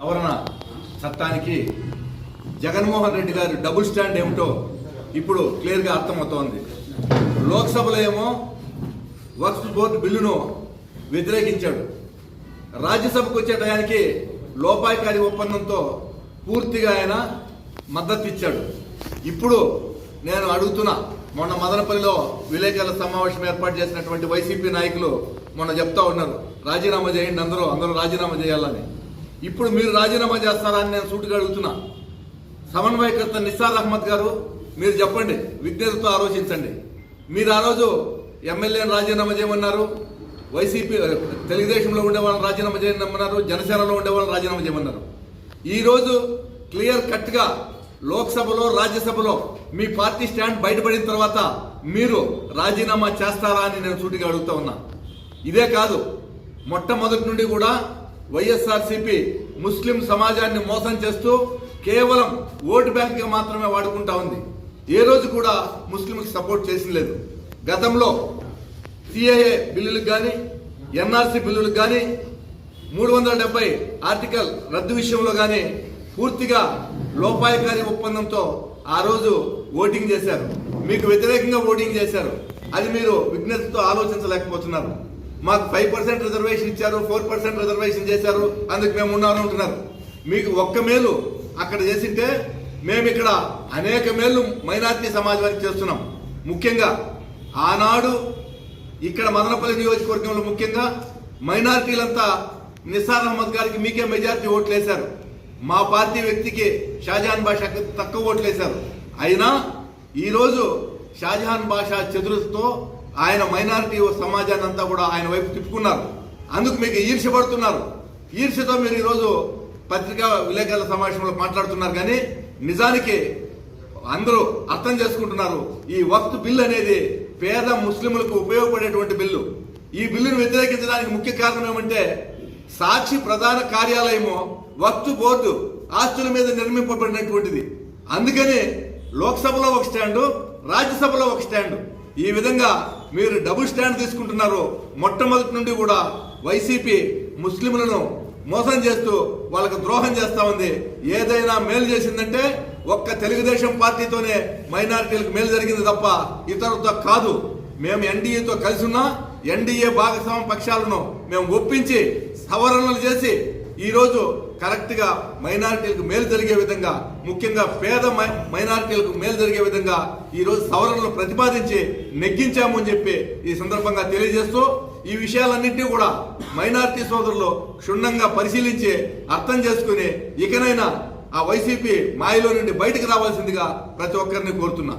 సవరణ చట్టానికి జగన్మోహన్ రెడ్డి గారు డబుల్ స్టాండ్ ఏమిటో ఇప్పుడు క్లియర్గా అర్థమవుతోంది. లోక్సభలో ఏమో వక్ఫ్ బోర్డు బిల్లును వ్యతిరేకించాడు. రాజ్యసభకు వచ్చే టయానికి లోపాయకారి ఒప్పందంతో పూర్తిగా ఆయన మద్దతు ఇచ్చాడు ఇప్పుడు నేను అడుగుతున్నా మొన్న మదనపల్లిలో విలేకరుల సమావేశం ఏర్పాటు చేసినటువంటి వైసీపీ నాయకులు మొన్న చెప్తా ఉన్నారు రాజీనామా చేయండి అందరూ అందరూ రాజీనామా చేయాలని. ఇప్పుడు మీరు రాజీనామా చేస్తారా అని నేను సూటిగా అడుగుతున్నా. సమన్వయకర్త నిస్సార్ అహ్మద్ గారు మీరు చెప్పండి విజ్ఞతతో ఆలోచించండి. మీరు ఆ రోజు ఎమ్మెల్యేని రాజీనామా చేయమన్నారు వైసీపీ తెలుగుదేశంలో ఉండే వాళ్ళని రాజీనామా చేయమన్నారు జనసేనలో ఉండే వాళ్ళని రాజీనామా చేయమన్నారు. ఈరోజు క్లియర్ కట్గా లోక్సభలో రాజ్యసభలో మీ పార్టీ స్టాండ్ బయటపడిన తర్వాత మీరు రాజీనామా చేస్తారా అని నేను సూటిగా అడుగుతా ఉన్నా. ఇదే కాదు మొట్టమొదటి నుండి కూడా వైఎస్ఆర్సీపీ ముస్లిం సమాజాన్ని మోసం చేస్తూ కేవలం ఓటు బ్యాంక్గా మాత్రమే వాడుకుంటా ఉంది. ఏ రోజు కూడా ముస్లింకి సపోర్ట్ చేసింది లేదు. గతంలో సిఏఏ బిల్లులకు కానీ ఎన్ఆర్సీ బిల్లులకు కానీ మూడు వందల డెబ్బై ఆర్టికల్ రద్దు విషయంలో కానీ పూర్తిగా లోపాయకారి ఒప్పందంతో ఆ రోజు ఓటింగ్ చేశారు. మీకు వ్యతిరేకంగా ఓటింగ్ చేశారు. అది మీరు విజ్ఞతతో ఆలోచించలేకపోతున్నారు. మాకు ఫైవ్ పర్సెంట్ రిజర్వేషన్ ఇచ్చారు ఫోర్ పర్సెంట్ రిజర్వేషన్ చేశారు అందుకు మేము ఉన్నాను అంటున్నారు. మీకు ఒక్క మేలు అక్కడ చేసింటే మేము ఇక్కడ అనేక మేలు మైనార్టీ సమాజానికి చేస్తున్నాం. ముఖ్యంగా ఆనాడు ఇక్కడ మదనపల్లి నియోజకవర్గంలో ముఖ్యంగా మైనార్టీలంతా నిసార్ అహ్మద్ గారికి మీకే మెజార్టీ ఓట్లు వేశారు. మా పార్టీ వ్యక్తికి షాజహాన్ బాషా తక్కువ ఓట్లు వేశారు. అయినా ఈరోజు షాజహాన్ బాషా చతురతో ఆయన మైనారిటీ సమాజాన్ని అంతా కూడా ఆయన వైపు తిప్పుకున్నారు. అందుకు మీకు ఈర్ష పడుతున్నారు. ఈర్ష్యతో మీరు ఈరోజు పత్రికా విలేకరుల సమావేశంలో మాట్లాడుతున్నారు కానీ నిజానికి అందరూ అర్థం చేసుకుంటున్నారు. ఈ వక్త్ బిల్ అనేది పేద ముస్లింలకు ఉపయోగపడేటువంటి బిల్లు. ఈ బిల్లును వ్యతిరేకించడానికి ముఖ్య కారణం ఏమంటే సాక్షి ప్రధాన కార్యాలయము వక్త్ బోర్డు ఆస్తుల మీద నిర్మింపబడినటువంటిది. అందుకని లోక్సభలో ఒక స్టాండు రాజ్యసభలో ఒక స్టాండు. ఈ విధంగా మీరు డబుల్ స్టాండ్ తీసుకుంటున్నారు. మొట్టమొదటి నుండి కూడా వైసీపీ ముస్లింలను మోసం చేస్తూ వాళ్ళకు ద్రోహం చేస్తా ఉంది. ఏదైనా మేలు చేసిందంటే ఒక్క తెలుగుదేశం పార్టీతోనే మైనారిటీలకు మేలు జరిగింది తప్ప ఇతరులతో కాదు. మేము ఎన్డీఏతో కలిసి ఉన్నా ఎన్డీఏ భాగస్వామ్య పక్షాలను మేము ఒప్పించి సవరణలు చేసి ఈరోజు కరెక్ట్గా మైనారిటీలకు మేలు జరిగే విధంగా ముఖ్యంగా పేద మై- మైనారిటీలకు మేలు జరిగే విధంగా ఈరోజు సవరణలు ప్రతిపాదించి నెగ్గించాము అని చెప్పి ఈ సందర్భంగా తెలియజేస్తూ ఈ విషయాలన్నింటినీ కూడా మైనారిటీ సోదరులు క్షుణ్ణంగా పరిశీలించి అర్థం చేసుకుని ఇకనైనా ఆ వైసీపీ మాయలో నుండి బయటకు రావాల్సిందిగా ప్రతి ఒక్కరిని కోరుతున్నా.